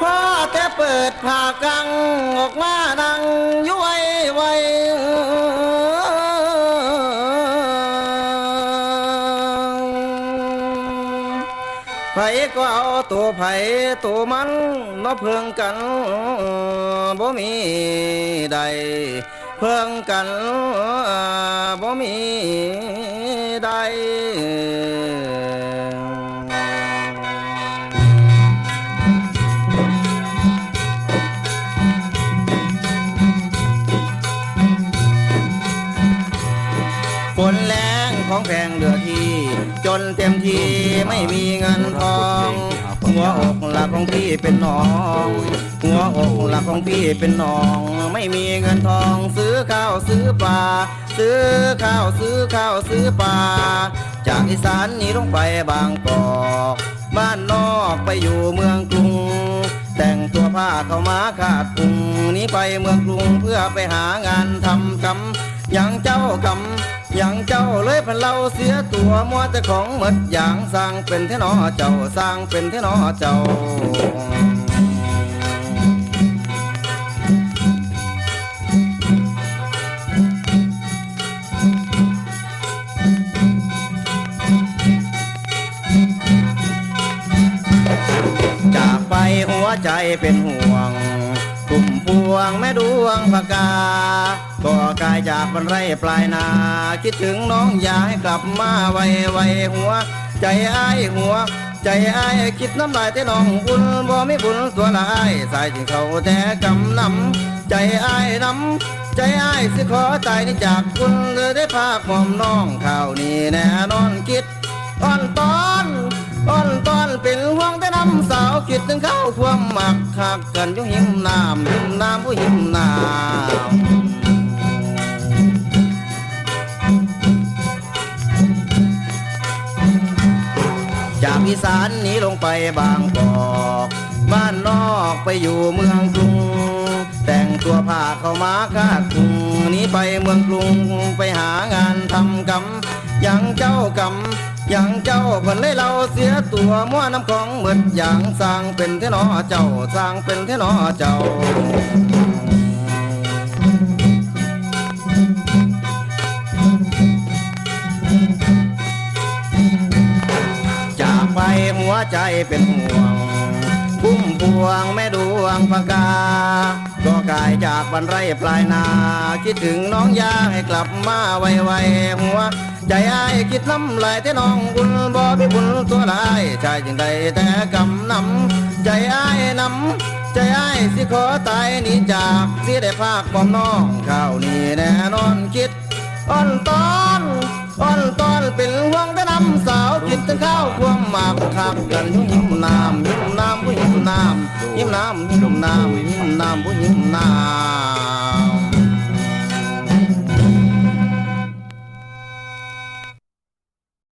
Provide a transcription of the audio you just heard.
พ่อแค่เปิดผากัง ออกมานั่งย้วยไว้ไผก็เอาตัวไผตัวมันมาเพิ่งกันบ่มีใด เพิ่งกันบ่มีใด พงเดือทีจนเต็มทีไม่มีเงินทอง หัวอกหลักของพี่เป็นหนอง หัวอกหลักของพี่เป็นหนอง ไม่มีเงินทองซื้อข้าวซื้อปลา ซื้อข้าวซื้อข้าวซื้อปลา จากอีสานนี้ลงไปบางกอก บ้านนอกไปอยู่เมืองกรุง แต่งตัวผ้าเข้ามาขาดกรุงนี้ไปเมืองกรุงเพื่อไปหางานทำกำ อย่างเจ้ากำอย่างเจ้าเลยพันเราเสียตัวมัวแต่ของหมดอย่างสร้างเป็นเทนอเจ้าสร้างเป็นเทนอเจ้าจากไปหัวใจเป็นห่วงกลุ่มพวงแม่ดวงพกา ก็กายจากบรรไรปลายนา คิดถึงน้องอยากให้กลับมาไวไวหัว ใจอ้ายหัว ใจอ้ายคิดน้ำลายแต่น้องบุญบ่ไม่บุญตัวละอ้ายสายจึงเขาแต่กำนำใจอ้ายนำใจอ้ายสิขอตายนี่จากคุณเลยได้ภาพหอมน้องข่าวนี้แน่นอนคิดอ่อนตอนอ่อนตอนเป็นห่วงแต่น้ำสาวคิดถึงเขาความหมักหักกันยู่งหิมน้ำหิมน้ำผู้หิมน้ำ อีสานหนีลงไปบางกอกบ้านนอกไปอยู่เมืองกรุง แต่งตัวผ้าเข้ามาคากรุงหนี้ไปเมืองกรุงไปหางานทำกำอย่างเจ้ากำอย่างเจ้าเพิ่นเลยเราเสียตัวมั่วน้ำของเหมือนอย่างสร้างเป็นเทนอเจ้าสร้างเป็นเทนอเจ้า ใจเป็นห่วง พุ่มพวงแม่ดวงพกา ก็กายจากบรรไรปลายนา คิดถึงน้องยาให้กลับมาไวๆหัว ใจอ้ายคิดน้ำลายแต่น้องบุญบ่พี่บุญตัวลายชายจึงได้แต่กำนำใจอ้ายนำใจอ้ายสิขอตายหนีจากเสียได้ภาคบอมน้องข้าวนี้แน่นอนคิดอ่อนตอนอ่อนตอนเป็นห่วงแต่น้ำสาวกินถึงข้าวควา มหมากขับกันยุ่งหิมน้ำหิมน้ำผู้หิมน้ำหิมน้ำหิมน้ำหิมน้ำผู้หิมน้ำ